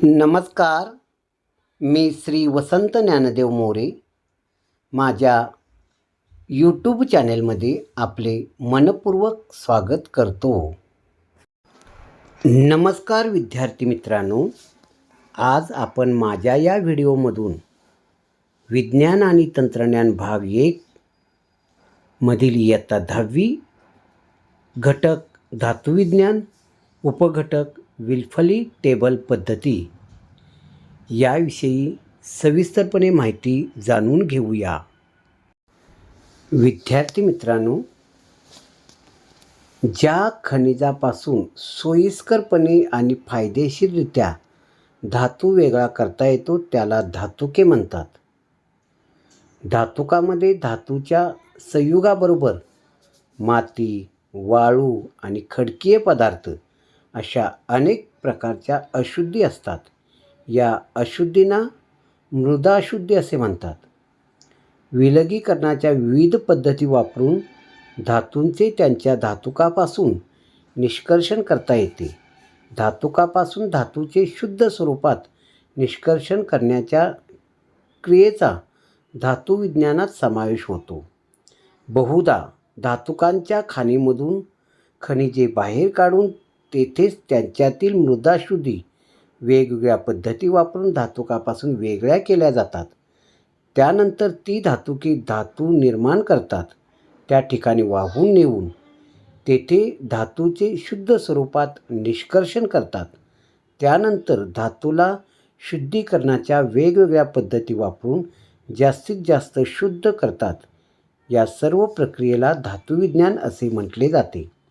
नमस्कार. मी श्री वसंत ज्ञानदेव मोरे. माझ्या यूट्यूब चॅनेलमध्ये आपले मनपूर्वक स्वागत करतो. नमस्कार विद्यार्थी मित्रांनो. आज आपण माझ्या या व्हिडिओमधून विज्ञान आणि तंत्रज्ञान भाग एक मधील इयत्ता दहावी घटक धातुविज्ञान उपघटक विल्फली टेबल पद्धती. याविषयी सविस्तरपणे माहिती जाणून घेऊया. विद्यार्थी मित्रांनो ज्या खनिजापासून सोयीस्करपणे आणि फायदेशीररित्या धातू वेगळा करता येतो त्याला धातुके म्हणतात. धातुकामध्ये धातूच्या संयुगाबरोबर माती वाळू आणि खडकीय पदार्थ अशा अनेक प्रकारच्या अशुद्धी असतात. या अशुद्धींना मृदाशुद्धी असे म्हणतात. विलगीकरणाच्या विविध पद्धती वापरून धातूंचे त्यांच्या धातुकापासून निष्कर्षण करता येते. धातुकापासून धातूचे शुद्ध स्वरूपात निष्कर्षण करण्याच्या क्रियेचा धातुविज्ञानात समावेश होतो. बहुधा धातुकांच्या खाणीमधून खनिजे बाहेर काढून तेथेच त्यांच्यातील मृदाशुद्धी वेगवेगळ्या पद्धती वापरून धातुकापासून वेगळ्या केल्या जातात. त्यानंतर ती धातुकी धातू निर्माण करतात. त्या ठिकाणी वाहून नेऊन तेथे धातूचे शुद्ध स्वरूपात निष्कर्षण करतात. त्यानंतर धातूला शुद्धीकरणाच्या वेगवेगळ्या पद्धती वापरून जास्तीत जास्त शुद्ध करतात. या सर्व प्रक्रियेला धातुविज्ञान असे म्हटले जाते.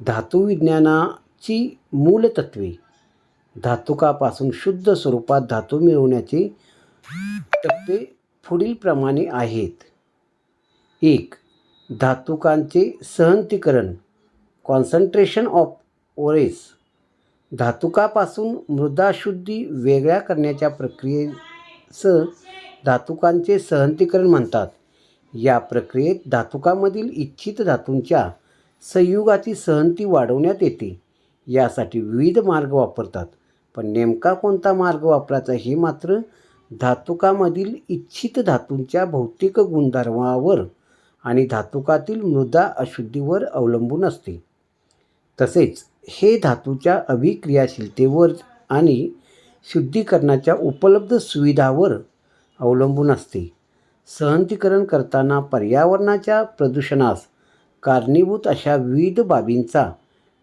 धातुविज्ञानाची मूलतत्वे. धातुकापासून शुद्ध स्वरूपात धातू मिळवण्याचे टप्पे पुढीलप्रमाणे आहेत. एक धातुकांचे सहंतीकरण कॉन्सन्ट्रेशन ऑफ ओरेस धातुकापासून मृदाशुद्धी वेगळ्या करण्याच्या प्रक्रियेस धातुकांचे सहंतीकरण म्हणतात. या प्रक्रियेत धातुकामधील इच्छित धातूंच्या संयुगाची सहंती वाढवण्यात येते. यासाठी विविध मार्ग वापरतात. पण नेमका कोणता मार्ग वापरायचा हे मात्र धातुकामधील इच्छित धातूंच्या भौतिक गुणधर्मावर आणि धातुकातील मृदा अशुद्धीवर अवलंबून असते. तसेच हे धातूच्या अभिक्रियाशीलतेवर आणि शुद्धीकरणाच्या उपलब्ध सुविधावर अवलंबून असते. सहंतीकरण करताना पर्यावरणाच्या प्रदूषणास कारणीभूत अशा विविध बाबींचा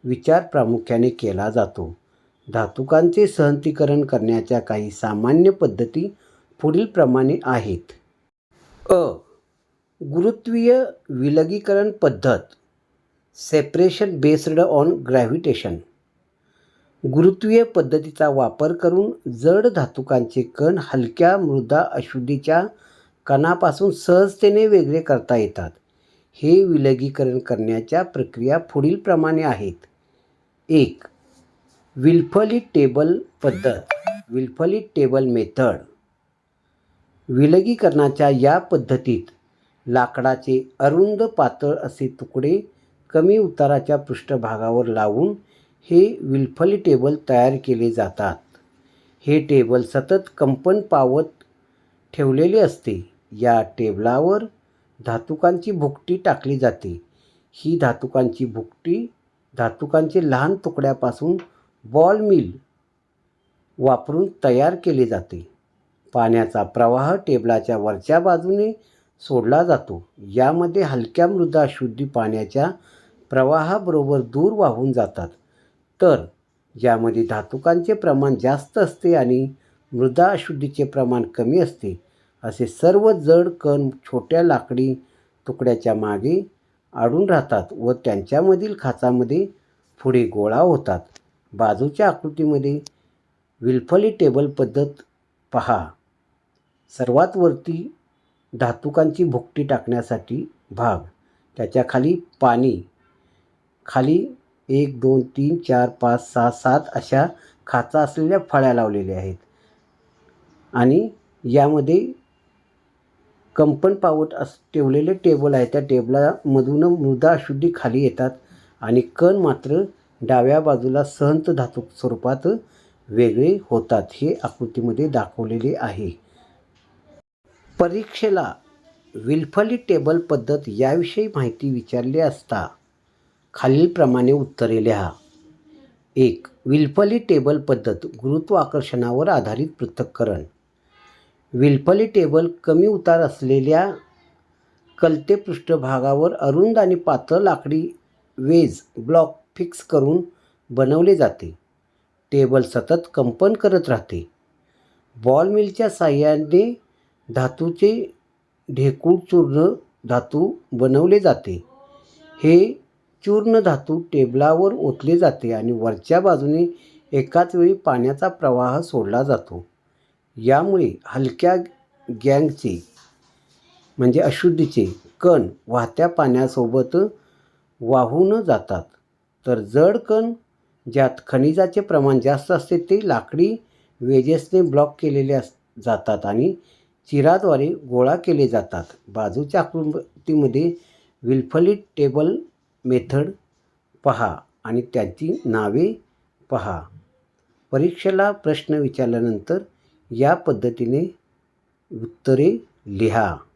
विचार प्रामुख्याने केला जातो. धातुकांचे सहंतीकरण करण्याच्या काही सामान्य पद्धती पुढीलप्रमाणे आहेत. अ. गुरुत्वीय विलगीकरण पद्धत. सेपरेशन बेस्ड ऑन ग्रॅव्हिटेशन गुरुत्वीय पद्धतीचा वापर करून जड धातुकांचे कण हलक्या मृदा अशुद्धीच्या कणापासून सहजतेने वेगळे करता येतात. हे विलगीकरण करण्याच्या प्रक्रिया पुढीलप्रमाणे आहेत. एक विल्फली टेबल पद्धत. Wilfley table method. विलगीकरणाच्या या पद्धतीत लाकडाचे अरुंद पातळ असे तुकडे कमी उताराच्या पृष्ठभागावर लावून हे विल्फली टेबल तयार केले जातात. हे टेबल सतत कंपन पावत ठेवलेले असते. या टेबलावर धातुकांची भुकटी टाकली जाते. ही धातुकांची भुकटी धातुकांचे लहान तुकड्यापासून बॉल मिल वापरून तयार केले जाते. पाण्याचा प्रवाह टेबलाच्या वरच्या बाजूने सोडला जातो. यामध्ये हलक्या मृदा शुद्धी पाण्याच्या प्रवाहाबरोबर दूर वाहून जातात. तर ज्यामध्ये धातुकांचे प्रमाण जास्त असते आणि मृदा अशुद्धीचे प्रमाण कमी असते. असे सर्व जड कण छोट्या लाकडी तुकड्याच्या मागे आडून राहतात व त्यांच्यामधील खाचामध्ये पुढे गोळा होतात. बाजूच्या आकृतीमध्ये विल्फली टेबल पद्धत पहा. सर्वात वरती धातुकांची भुकटी टाकण्यासाठी भाग. त्याच्याखाली पाणी. खाली एक दोन तीन चार पाच सहा सात अशा खाचा असलेल्या फळ्या लावलेल्या आहेत. आणि यामध्ये कंपन पावत अस ठेवलेले टेबल आहे. त्या टेबलामधून मृदा अशुद्धी खाली येतात आणि कण मात्र डाव्या बाजूला सहंत धातू स्वरूपात वेगळे होतात. हे आकृतीमध्ये दाखवलेले आहे. परीक्षेला विल्फली टेबल पद्धत याविषयी माहिती विचारली असता खालीलप्रमाणे उत्तरे लिहा. एक विल्फली टेबल पद्धत गुरुत्वाकर्षणावर आधारित पृथक्करण. विल्फली टेबल कमी उतार असलेल्या कलते पृष्ठभागावर अरुंद आणि पातळ लाकडी वेज ब्लॉक फिक्स करून बनवले जाते. टेबल सतत कंपन करत राहते. बॉल मिलच्या साह्याने धातूचे ढेकूळ चूर्ण धातू बनवले जाते. हे चूर्ण धातू टेबलावर ओतले जाते आणि वरच्या बाजूने एकाच वेळी पाण्याचा प्रवाह सोडला जातो. यामुळे हलक्या गँगचे म्हणजे अशुद्धीचे कण वाहत्या पाण्यासोबत वाहून जातात. तर जड कण ज्यात खनिजाचे प्रमाण जास्त असते ते लाकडी वेजेसने ब्लॉक केलेले अस जातात आणि चिराद्वारे गोळा केले जातात. बाजूच्या आकृतीमध्ये विल्फली टेबल मेथड पहा आणि त्यांची नावे पहा. परीक्षेला प्रश्न विचारल्यानंतर या पद्धतीने उत्तरे लिहा.